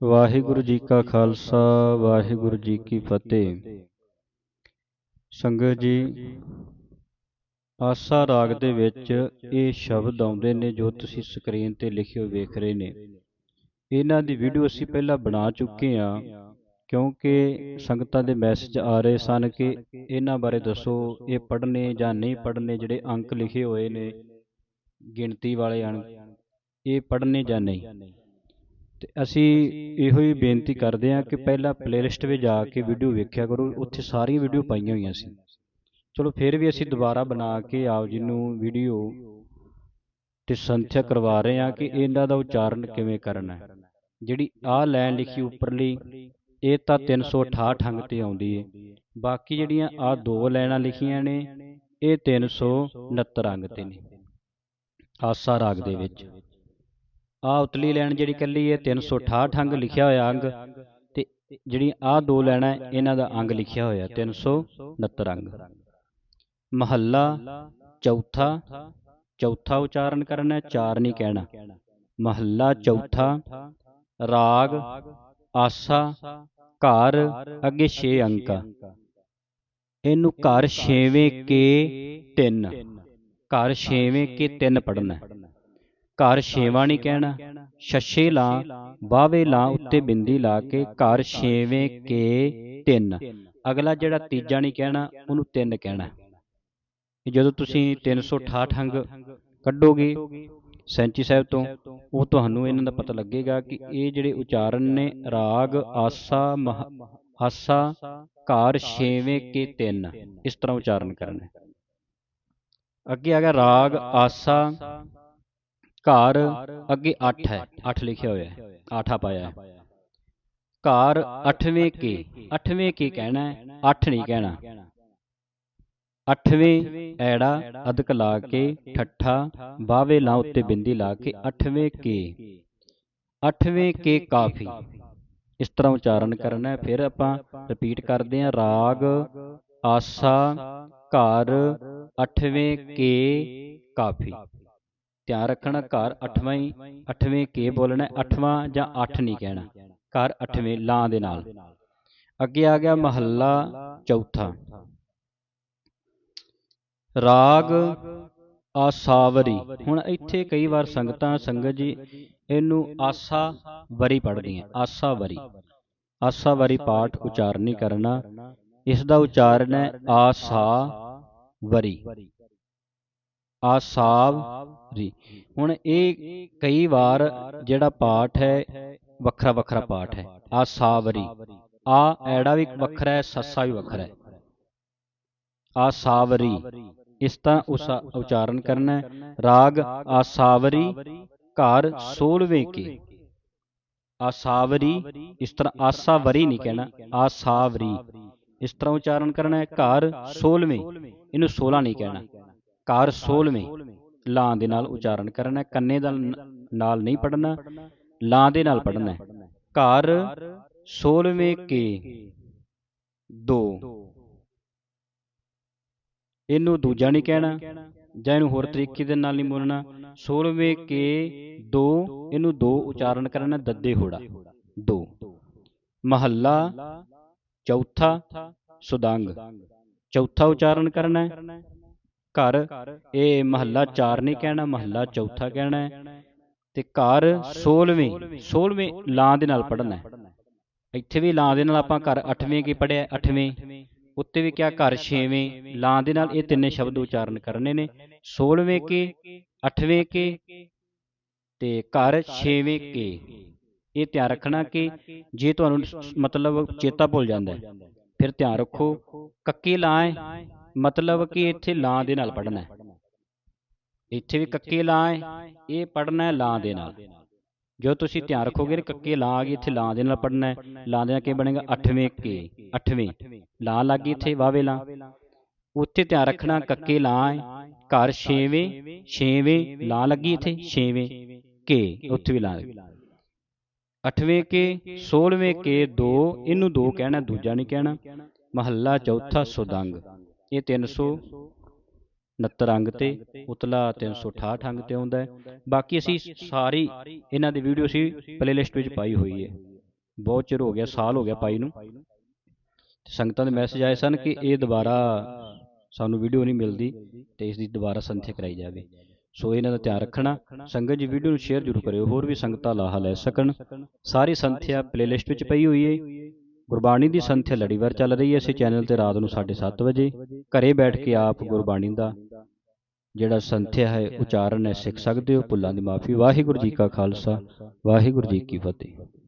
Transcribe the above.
ਵਾਹਿਗੁਰੂ ਜੀ ਕਾ ਖਾਲਸਾ, ਵਾਹਿਗੁਰੂ ਜੀ ਕੀ ਫਤਿਹ। ਸੰਗਤ ਜੀ, ਆਸਾ ਰਾਗ ਦੇ ਵਿੱਚ ਇਹ ਸ਼ਬਦ ਆਉਂਦੇ ਨੇ ਜੋ ਤੁਸੀਂ ਸਕਰੀਨ ਤੇ ਲਿਖਿਓ ਵੇਖ ਰਹੇ ਨੇ। ਇਹਨਾਂ ਦੀ ਵੀਡੀਓ ਅਸੀਂ ਪਹਿਲਾਂ ਬਣਾ ਚੁੱਕੇ ਹਾਂ, ਕਿਉਂਕਿ ਸੰਗਤਾਂ ਦੇ ਮੈਸੇਜ ਆ ਰਹੇ ਸਨ ਕਿ ਇਹਨਾਂ ਬਾਰੇ ਦੱਸੋ, ਇਹ ਪੜ੍ਹਨੇ ਜਾਂ ਨਹੀਂ ਪੜ੍ਹਨੇ ਜਿਹੜੇ ਅੰਕ ਲਿਖੇ ਹੋਏ ਨੇ, ਗਿਣਤੀ ਵਾਲੇ ਅੰਕ ਇਹ ਪੜ੍ਹਨੇ ਜਾਂ ਨਹੀਂ। ਤੇ ਅਸੀਂ ਇਹੋ ਹੀ ਬੇਨਤੀ ਕਰਦੇ ਹਾਂ ਕਿ ਪਹਿਲਾਂ ਪਲੇਲਿਸਟ ਵਿੱਚ ਜਾ ਕੇ ਵੀਡੀਓ ਵੇਖਿਆ ਕਰੋ, ਉੱਥੇ ਸਾਰੀਆਂ ਵੀਡੀਓ ਪਾਈਆਂ ਹੋਈਆਂ ਸੀ। ਚਲੋ ਫਿਰ ਵੀ ਅਸੀਂ ਦੁਬਾਰਾ ਬਣਾ ਕੇ ਆਪ ਜੀ ਨੂੰ ਵੀਡੀਓ ਤੇ ਸੰਥਿਆ ਕਰਵਾ ਰਹੇ ਹਾਂ ਕਿ ਇਹਨਾਂ ਦਾ ਉਚਾਰਨ ਕਿਵੇਂ ਕਰਨਾ ਹੈ। ਜਿਹੜੀ ਆਹ ਲਾਈਨ ਲਿਖੀ ਉੱਪਰਲੀ, ਇਹ ਤਾਂ 368 ਅੰਗ ਤੇ ਆਉਂਦੀ ਹੈ ਬਾਕੀ ਜਿਹੜੀਆਂ ਆਹ ਦੋ ਲਾਈਨਾਂ ਲਿਖੀਆਂ ਨੇ, ਇਹ 369 ਅੰਗ ਤੇ ਨੇ, ਆਸਾ ਰਾਗ ਦੇ ਵਿੱਚ। ਆ ਉਤਲੀ ਲਾਈਨ ਜਿਹੜੀ ਕੱਲੀ ਹੈ 368 ਅੰਗ ਲਿਖਿਆ ਹੋਇਆ ਅੰਗ ਤੇ ਜਿਹੜੀ ਆ ਦੋ ਲੈਣਾ ਇਹਨਾਂ ਦਾ ਅੰਗ ਲਿਖਿਆ ਹੋਇਆ 369 ਅੰਗ। ਮਹੱਲਾ ਚੌਥਾ ਚੌਥਾ ਉਚਾਰਨ ਕਰਨਾ ਹੈ, ਚਾਰ ਨਹੀਂ ਕਹਿਣਾ। ਮਹੱਲਾ ਚੌਥਾ, ਰਾਗ, ਆਸਾ, ਘਰ, ਅੱਗੇ 6 ਅੰਕ ਇਹਨੂੰ ਘਰ 6ਵੇਂ ਕੇ 3 ਘਰ 6ਵੇਂ ਕੇ 3 ਪੜਨਾ ਹੈ। ਘਰ ਛੇਵਾਂ ਨਹੀਂ ਕਹਿਣਾ, ਛੱਛੇ ਲਾ ਬਾਵੇ ਲਾ ਉੱਤੇ ਬਿੰਦੀ ਲਾ ਕੇ ਘਰ ਛੇਵੇਂ ਕੇ ਤਿੰਨ। ਅਗਲਾ ਜਿਹੜਾ ਤੀਜਾ ਨਹੀਂ ਕਹਿਣਾ, ਉਹਨੂੰ ਤਿੰਨ ਕਹਿਣਾ। ਜਦੋਂ ਤੁਸੀਂ 368 ਅੰਗ ਕੱਢੋਗੇ ਸੈਂਚੀ ਸਾਹਿਬ ਤੋਂ, ਉਹ ਤੁਹਾਨੂੰ ਇਹਨਾਂ ਦਾ ਪਤਾ ਲੱਗੇਗਾ ਕਿ ਇਹ ਜਿਹੜੇ ਉਚਾਰਨ ਨੇ, ਰਾਗ, ਆਸਾ ਆਸਾ, ਘਰ ਛੇਵੇਂ ਕੇ ਤਿੰਨ, ਇਸ ਤਰ੍ਹਾਂ ਉਚਾਰਨ ਕਰਨਾ। ਅੱਗੇ ਆ ਗਿਆ ਰਾਗ, ਆਸਾ ਘਰ ਅੱਗੇ 8 ਹੈ 8 ਲਿਖਿਆ ਹੋਇਆ ਹੈ 8 ਪਾਇਆ ਹੈ। ਘਰ 8ਵੇਂ ਕੇ 8ਵੇਂ ਕੇ ਕਹਿਣਾ ਹੈ 8 ਨਹੀਂ ਕਹਿਣਾ। 8ਵੇਂ ਐੜਾ ਅਦਕ ਲਾ ਕੇ ਠੱਠਾ ਬਾਵੇ ਲਾ ਉੱਤੇ ਬਿੰਦੀ ਲਾ ਕੇ 8ਵੇਂ ਕੇ। 8ਵੇਂ ਕੇ ਕਾਫੀ। ਇਸ ਤਰ੍ਹਾਂ ਉਚਾਰਨ ਕਰਨਾ ਹੈ ਫਿਰ ਆਪਾਂ ਰਿਪੀਟ ਕਰਦੇ ਹਾਂ ਰਾਗ ਆਸਾ ਘਰ 8ਵੇਂ ਕੇ ਕਾਫੀ। ਧਿਆਨ ਰੱਖਣਾ, ਘਰ ਅੱਠਵਾਂ ਹੀ 8ਵੇਂ ਕੇ ਬੋਲਣਾ 8ਵਾਂ ਜਾਂ 8 ਨਹੀਂ ਕਹਿਣਾ, ਘਰ 8ਵੇਂ ਲਾਂ ਦੇ ਨਾਲ। ਅੱਗੇ ਆ ਗਿਆ ਮਹੱਲਾ ਚੌਥਾ। ਰਾਗ ਆਸਾਵਰੀ। ਹੁਣ ਇੱਥੇ ਕਈ ਵਾਰ ਸੰਗਤਾਂ, ਸੰਗਤ ਜੀ, ਇਹਨੂੰ ਆਸਾ ਵਰੀ ਪੜ੍ਹਦੀਆਂ ਆਸਾ ਵਰੀ ਆਸਾ ਵਰੀ ਪਾਠ ਉਚਾਰਨ ਨਹੀਂ ਕਰਨਾ, ਇਸ ਦਾ ਉਚਾਰਨ ਹੈ ਆਸਾ ਵਰੀ ਆਸਾਵਰੀ ਹੁਣ ਇਹ ਕਈ ਵਾਰ ਜਿਹੜਾ ਪਾਠ ਹੈ, ਵੱਖਰਾ ਵੱਖਰਾ ਪਾਠ ਹੈ। ਆਸਾਵਰੀ ਆ ਐੜਾ ਵੀ ਵੱਖਰਾ ਹੈ, ਸੱਸਾ ਵੀ ਵੱਖਰਾ ਹੈ। ਆਸਾਵਰੀ ਇਸ ਤਰ੍ਹਾਂ ਉਚਾਰਨ ਕਰਨਾ ਹੈ। ਰਾਗ ਆਸਾਵਰੀ ਘਰ 16ਵੇਂ ਕੇ। ਆਸਾਵਰੀ ਇਸ ਤਰ੍ਹਾਂ ਆਸਾਵਰੀ ਨਹੀਂ ਕਹਿਣਾ। ਆਸਾਵਰੀ ਇਸ ਤਰ੍ਹਾਂ ਉਚਾਰਨ ਕਰਨਾ ਹੈ, ਘਰ 16ਵੇਂ ਇਹਨੂੰ 16 ਨਹੀਂ ਕਹਿਣਾ। ਘਰ 16ਵੇਂ ਲਾਂ ਦੇ ਨਾਲ ਉਚਾਰਨ ਕਰਨਾ ਕੰਨੇ ਦਾ ਨਾਲ ਨਹੀਂ ਪੜਨਾ ਲਾਂ ਦੇ ਨਾਲ ਪੜਨਾ ਘਰ 16ਵੇਂ ਕੇ 2 ਇਹਨੂੰ ਦੂਜਾ ਨਹੀਂ ਕਹਿਣਾ ਜਾਂ ਇਹਨੂੰ ਹੋਰ ਤਰੀਕੇ ਦੇ ਨਾਲ ਨਹੀਂ ਬੋਲਣਾ। 16ਵੇਂ ਕੇ 2 ਇਹਨੂੰ 2 ਉਚਾਰਨ ਕਰਨਾ ਦੱਦੇ ਹੋੜਾ। 2 ਮਹੱਲਾ ਚੌਥਾ ਸੁਦੰਗ। ਚੌਥਾ ਉਚਾਰਨ ਕਰਨਾ। ਘਰ ਇਹ ਮਹੱਲਾ 4 ਨਹੀਂ ਕਹਿਣਾ ਮਹੱਲਾ ਚੌਥਾ ਕਹਿਣਾ ਹੈ। ਤੇ ਘਰ 16ਵੇਂ 16ਵੇਂ ਲਾਂ ਦੇ ਨਾਲ ਪੜਨਾ ਹੈ। ਇੱਥੇ ਵੀ ਲਾਂ ਦੇ ਨਾਲ ਆਪਾਂ ਘਰ 8ਵੇਂ ਕੀ ਪੜਿਆ 8ਵੇਂ ਉੱਤੇ ਵੀ ਕਿਹਾ ਘਰ 6ਵੇਂ ਲਾਂ ਦੇ ਨਾਲ ਇਹ ਤਿੰਨੇ ਸ਼ਬਦ ਉਚਾਰਨ ਕਰਨੇ ਨੇ। 16ਵੇਂ ਕੇ 8ਵੇਂ ਕੇ ਤੇ ਘਰ 6ਵੇਂ ਕੇ। ਇਹ ਧਿਆਨ ਰੱਖਣਾ ਕਿ ਜੇ ਤੁਹਾਨੂੰ ਮਤਲਬ ਚੇਤਾ ਭੁੱਲ ਜਾਂਦਾ ਹੈ ਫਿਰ ਧਿਆਨ ਰੱਖੋ ਕੱਕੇ ਲਾਂ ਮਤਲਬ ਕਿ ਇੱਥੇ ਲਾਂ ਦੇ ਨਾਲ ਪੜਨਾ ਹੈ। ਇੱਥੇ ਵੀ ਕੱਕੇ ਲਾਂ ਹੈ। ਇਹ ਪੜਨਾ ਹੈ ਲਾਂ ਦੇ ਨਾਲ। ਜੋ ਤੁਸੀਂ ਧਿਆਨ ਰੱਖੋਗੇ ਕਿ ਕੱਕੇ ਲਾਂ ਆ ਗਈ ਇੱਥੇ ਲਾਂ ਦੇ ਨਾਲ ਪੜਨਾ ਹੈ। ਲਾਂ ਦੇ ਨਾਲ ਕੀ ਬਣੇਗਾ? 8ਵੇਂ ਕੇ 8ਵੇਂ ਲਾਂ ਲੱਗ ਗਈ ਇੱਥੇ ਵਾਵੇ ਲਾਂ। ਉੱਥੇ ਧਿਆਨ ਰੱਖਣਾ ਕੱਕੇ ਲਾਂ ਹੈ। ਘਰ 6ਵੇਂ 6ਵੇਂ ਲਾਂ ਲੱਗੀ ਇੱਥੇ 6ਵੇਂ ਕੇ ਉੱਥੇ ਵੀ ਲਾਂ ਲੱਗੀ। 8ਵੇਂ ਕੇ 16ਵੇਂ ਕੇ 2 ਇਹਨੂੰ 2 ਕਹਿਣਾ ਦੂਜਾ ਨਹੀਂ ਕਹਿਣਾ। ਮਹੱਲਾ ਚੌਥਾ ਸੁਦੰਗ। ਇਹ 369 ਅੰਗ ਤੇ, ਉਤਲਾ 368 ਅੰਗ ਤੇ ਆਉਂਦਾ ਹੈ। ਬਾਕੀ ਅਸੀਂ ਸਾਰੀ ਇਹਨਾਂ ਦੀ ਵੀਡੀਓ ਅਸੀਂ ਪਲੇਲਿਸਟ ਵਿੱਚ ਪਾਈ ਹੋਈ ਹੈ। ਬਹੁਤ ਚਿਰ ਹੋ ਗਿਆ, ਸਾਲ ਹੋ ਗਿਆ ਪਾਈ ਨੂੰ। ਸੰਗਤਾਂ ਦੇ ਮੈਸੇਜ ਆਏ ਸਨ ਕਿ ਇਹ ਦੁਬਾਰਾ ਸਾਨੂੰ ਵੀਡੀਓ ਨਹੀਂ ਮਿਲਦੀ ਤੇ ਇਸ ਦੀ ਦੁਬਾਰਾ ਸੰਥਿਆ ਕਰਾਈ ਜਾਵੇ। ਸੋ ਇਹਨਾਂ ਦਾ ਧਿਆਨ ਰੱਖਣਾ, ਸੰਗਤ ਜੀ ਵੀਡੀਓ ਨੂੰ ਸ਼ੇਅਰ ਜ਼ਰੂਰ ਕਰਿਓ, ਹੋਰ ਵੀ ਸੰਗਤਾਂ ਲਾਹਾ ਲੈ ਸਕਣ। ਸਾਰੀ ਸੰਥਿਆ ਪਲੇਲਿਸਟ ਵਿੱਚ ਪਈ ਹੋਈ ਹੈ। ਗੁਰਬਾਣੀ ਦੀ ਸੰਥਿਆ ਲੜੀਵਾਰ ਚੱਲ ਰਹੀ ਹੈ। ਇਸੇ ਚੈਨਲ ਤੇ ਰਾਤ ਨੂੰ 7:30 ਵਜੇ ਘਰੇ ਬੈਠ ਕੇ ਆਪ ਗੁਰਬਾਣੀ ਦਾ ਜਿਹੜਾ ਸੰਥਿਆ ਹੈ, ਉਚਾਰਨ ਹੈ, ਸਿੱਖ ਸਕਦੇ ਹੋ। ਭੁੱਲਾਂ ਦੀ ਮਾਫੀ। ਵਾਹਿਗੁਰੂ ਜੀ ਕਾ ਖਾਲਸਾ, ਵਾਹਿਗੁਰੂ ਜੀ ਕੀ ਫਤਿਹ।